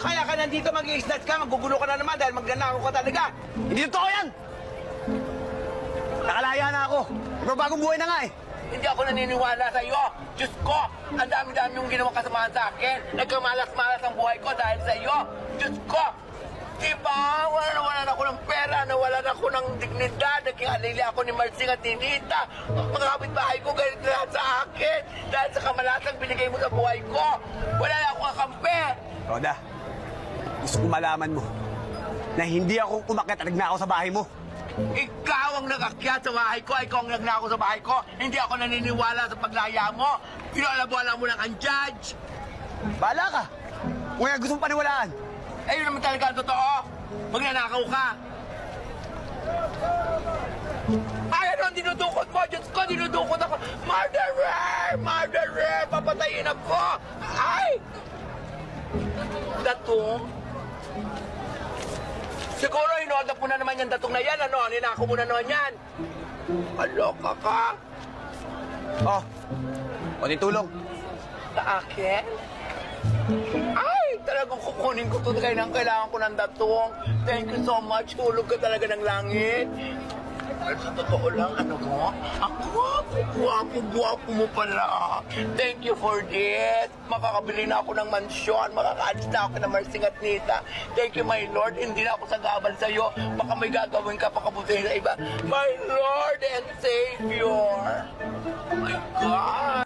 Kaya ka nandito mag-i-snatch ka, magugulo ka na naman dahil magnanakaw ka talaga. Hindi totoo yan! Nakalaya na ako. Magbabagong buhay na nga eh. Hindi ako naniniwala sa iyo. Diyos ko, ang dami-dami yung ginawa kasamahan sa akin. Nagkamalas-malas ang buhay ko dahil sa iyo. Diyos ko, diba? Wala na wala na ako ng pera, nawala na ako ng dignidad. Naging alili ako ni Marcing at Tinita. Mga kapitbahay ko ganito lahat sa akin. Dahil sa kamalasang binigay mo sa buhay ko. Wala na akong kakampi. Roda, gusto ko malaman mo na hindi ako umakit at nagnakaw sa bahay mo. Ikaw ang nagakyat sa bahay ko, ikaw ang nagnako sa bahay ko. Hindi ako naniniwala sa paglaya mo. Pinalabwala mo lang ang judge. Bahala ka. Kung kaya gusto mo paniwalaan. Eh, yun naman talaga ang totoo. Magnanakaw ka. Ay, ano ang dinudukot mo? Diyos ko, dinudukot ako. Murderer! Murderer! Papatayin ako! Ay! Datong? Siguro, inoodap mo na naman yung datong na yan, ano? Ninako mo na naman yan. Aloka ka? Oh, konting tulong. Sa akin? Ay, talagang kukunin ko to kaya nang kailangan ko ng datong. Thank you so much. Hulog ka talaga ng langit. Pero sa totoo lang, ano mo? Ang gwapo, gwapo, gwapo mo pala. Thank you for this. Makakabili na ako ng mansyon. Makakaalis na ako ng Marsing at Nita. Thank you, my Lord. Hindi na ako sagabal sa'yo. Baka may gagawin ka pakabutin sa iba. My Lord and Savior. Oh my God.